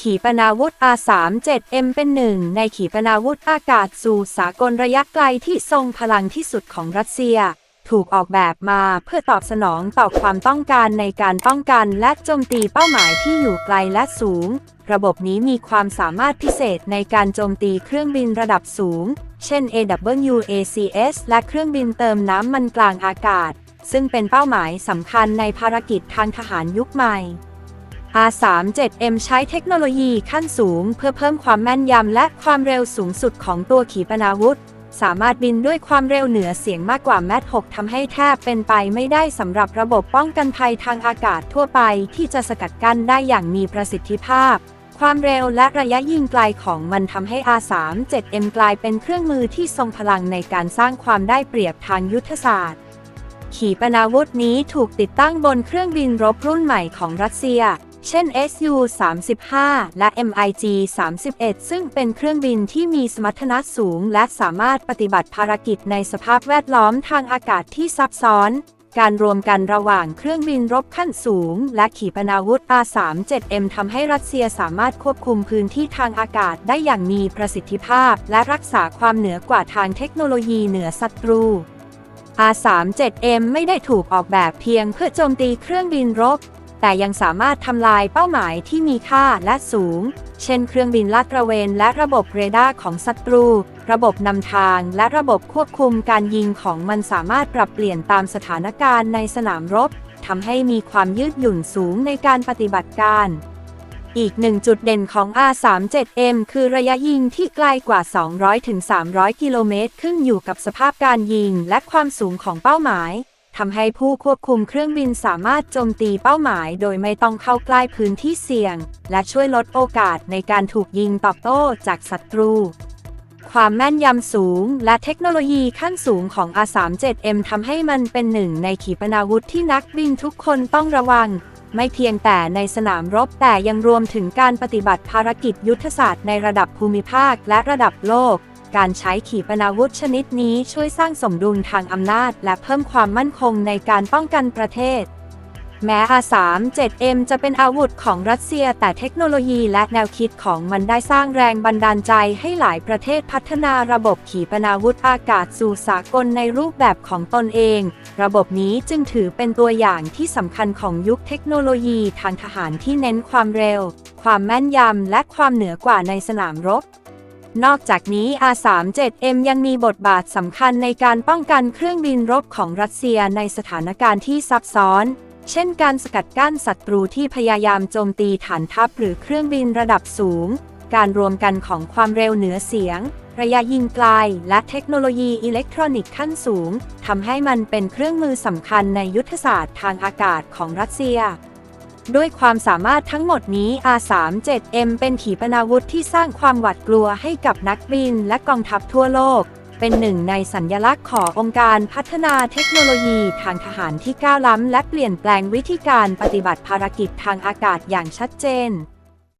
ขีปนาวุธ R37M เป็นหนึ่งในขีปนาวุธอากาศสู่สากลระยะไกลที่ทรงพลังที่สุดของรัสเซีย ถูกออกแบบมาเพื่อตอบสนองต่อความต้องการในการป้องกันและโจมตีเป้าหมายที่อยู่ไกลและสูง ระบบนี้มีความสามารถพิเศษในการโจมตีเครื่องบินระดับสูง เช่น AWACS และเครื่องบินเติมน้ำมันกลางอากาศ ซึ่งเป็นเป้าหมายสำคัญในภารกิจทางทหารยุคใหม่ R37M ใช้เทคโนโลยีขั้นสูง เพื่อเพิ่มความแม่นยำและความเร็วสูงสุดของตัวขีปนาวุธ สามารถบินด้วยความเร็วเหนือเสียงมากกว่าแมท6ทำให้แทบเป็นไปไม่ได้สำหรับระบบป้องกันภัยทางอากาศทั่วไปที่จะสกัดกั้นได้อย่างมีประสิทธิภาพ ความเร็วและระยะยิงไกลของมันทำให้ R37M กลายเป็นเครื่องมือที่ทรงพลังในการสร้างความได้เปรียบทางยุทธศาสตร์ ขีปนาวุธนี้ถูกติดตั้งบนเครื่องบินรบรุ่นใหม่ของรัสเซีย เช่น Su-35 และ MiG-31 ซึ่งเป็นเครื่องบินที่มีสมรรถนะสูง และสามารถปฏิบัติภารกิจในสภาพแวดล้อมทางอากาศที่ซับซ้อน การรวมกันระหว่างเครื่องบินรบขั้นสูง และขีปนาวุธ R-37M ทำให้รัสเซียสามารถควบคุมพื้นที่ทางอากาศได้อย่างมีประสิทธิภาพ และรักษาความเหนือกว่าทางเทคโนโลยีเหนือศัตรู R37M ไม่ได้ถูกออกแบบเพียงเพื่อโจมตีเครื่องบินรบ แต่ยังสามารถทำลายเป้าหมายที่มีค่าและสูง เช่นเครื่องบินลาดตระเวนและระบบเรดาร์ของศัตรู ระบบนำทางและระบบควบคุมการยิงของมันสามารถปรับเปลี่ยนตามสถานการณ์ในสนามรบทำให้มีความยืดหยุ่นสูงในการปฏิบัติการ อีกหนึ่งจุดเด่นของ R37M คือระยะยิงที่ไกลกว่า 200-300 กิโลเมตรขึ้นอยู่กับสภาพการยิงและความสูงของเป้าหมาย ทำให้ผู้ควบคุมเครื่องบินสามารถโจมตีเป้าหมาย โดยไม่ต้องเข้าใกล้พื้นที่เสี่ยง และช่วยลดโอกาสในการถูกยิงตอบโต้จากศัตรู ความแม่นยำสูง และเทคโนโลยีขั้นสูงของ R37M ทำให้มันเป็นหนึ่งในขีปนาวุธที่นักบินทุกคนต้องระวัง ไม่เพียงแต่ในสนามรบแต่ยังรวมถึงการปฏิบัติภารกิจยุทธศาสตร์ในระดับภูมิภาคและระดับโลก การใช้ขีปนาวุธชนิดนี้ช่วยสร้างสมดุลทางอำนาจ และเพิ่มความมั่นคงในการป้องกันประเทศ แม้ R37M จะเป็นอาวุธของรัสเซีย แต่เทคโนโลยีและแนวคิดของมันได้สร้างแรงบันดาลใจให้หลายประเทศพัฒนาระบบขีปนาวุธอากาศสู่สากลในรูปแบบของตนเอง ระบบนี้จึงถือเป็นตัวอย่างที่สำคัญของยุคเทคโนโลยีทางทหารที่เน้นความเร็ว ความแม่นยำและความเหนือกว่าในสนามรบ นอกจากนี้ R37M ยังมีบทบาทสำคัญในการป้องกันเครื่องบินรบของรัสเซียในสถานการณ์ที่ซับซ้อน เช่นการสกัดกั้นศัตรูที่พยายามโจมตีฐานทัพหรือเครื่องบินระดับสูง การรวมกันของความเร็วเหนือเสียง ระยะยิงไกล และเทคโนโลยีอิเล็กทรอนิกส์ขั้นสูงทำให้มันเป็นเครื่องมือสำคัญในยุทธศาสตร์ทางอากาศของรัสเซีย ด้วยความสามารถทั้งหมดนี้ R37M เป็นขีปนาวุธที่สร้างความหวาดกลัวให้กับนักบินและกองทัพทั่วโลก เป็นหนึ่งในสัญญลักษณ์ขององค์การพัฒนาเทคโนโลยีทางทหารที่ก้าวล้ำและเปลี่ยนแปลงวิธีการปฏิบัติภารกิจทางอากาศอย่างชัดเจน